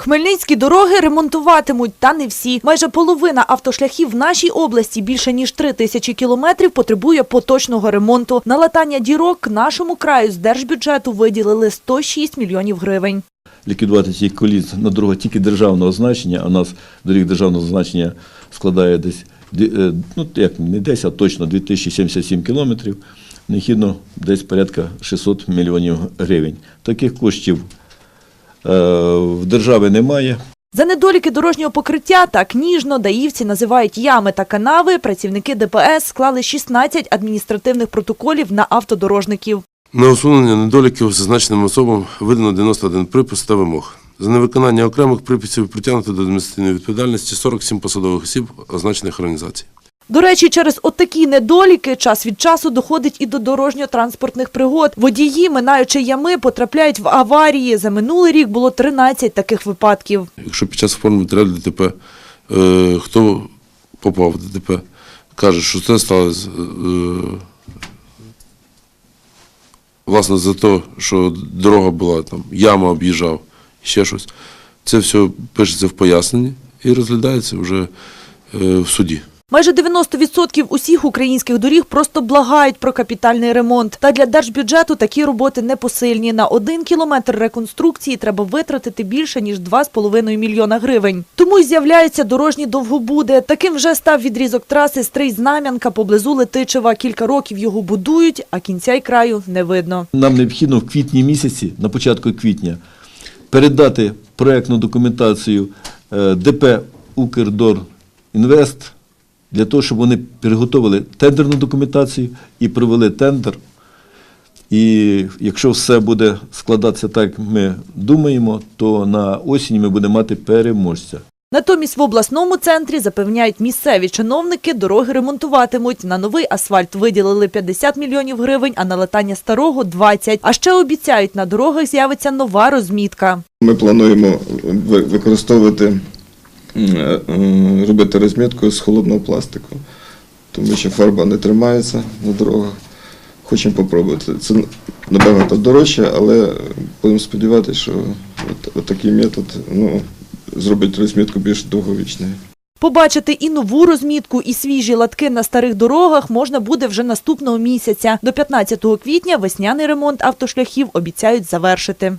Хмельницькі дороги ремонтуватимуть, та не всі. Майже половина автошляхів в нашій області, більше ніж три тисячі кілометрів, потребує поточного ремонту. На латання дірок нашому краю з держбюджету виділили 106 мільйонів гривень. ліквідувати ці коліс на дорогах тільки державного значення, а у нас доріг державного значення складає десь, е, ну як не десь, а точно 2077 кілометрів. Необхідно десь порядка 600 мільйонів гривень. Таких коштів в держави немає. За недоліки дорожнього покриття так ніжно даївці називають ями та канави. Працівники ДПС склали 16 адміністративних протоколів на автодорожників. На усунення недоліків зазначеним особам видано 91 припис та вимог. За невиконання окремих приписів притягнуто до адміністративної відповідальності 47 посадових осіб означених організацій. До речі, через отакі недоліки час від часу доходить і до дорожньо-транспортних пригод. Водії, минаючи ями, потрапляють в аварії. За минулий рік було 13 таких випадків. Якщо під час оформлення матеріалів ДТП е, хто попав в ДТП, каже, що це сталося е, власне за те, що дорога була там, яма об'їжджав, ще щось. Це все пишеться в поясненні і розглядається вже е, в суді. Майже 90% усіх українських доріг просто благають про капітальний ремонт. Та для держбюджету такі роботи непосильні. На один кілометр реконструкції треба витратити більше, ніж 2,5 мільйона гривень. Тому й з'являються дорожні довгобуди. Таким вже став відрізок траси Стрий-Знам'янка поблизу Летичева. Кілька років його будують, а кінця й краю не видно. Нам необхідно в квітні місяці, на початку квітня, передати проектну документацію е, ДП «Укрдорінвест» для того, щоб вони підготовили тендерну документацію і провели тендер. І якщо все буде складатися так, як ми думаємо, то на осінь ми будемо мати переможця. Натомість в обласному центрі запевняють місцеві чиновники, дороги ремонтуватимуть. На новий асфальт виділили 50 мільйонів гривень, а на латання старого – 20. А ще обіцяють, на дорогах з'явиться нова розмітка. Ми плануємо ви- використовувати, робити розмітку з холодного пластику, тому що фарба не тримається на дорогах. Хочемо попробувати. Це набагато дорожче, але будемо сподіватися, що от, от такий метод ну, зробить розмітку більш довговічною. Побачити і нову розмітку, і свіжі латки на старих дорогах можна буде вже наступного місяця. До 15 квітня весняний ремонт автошляхів обіцяють завершити.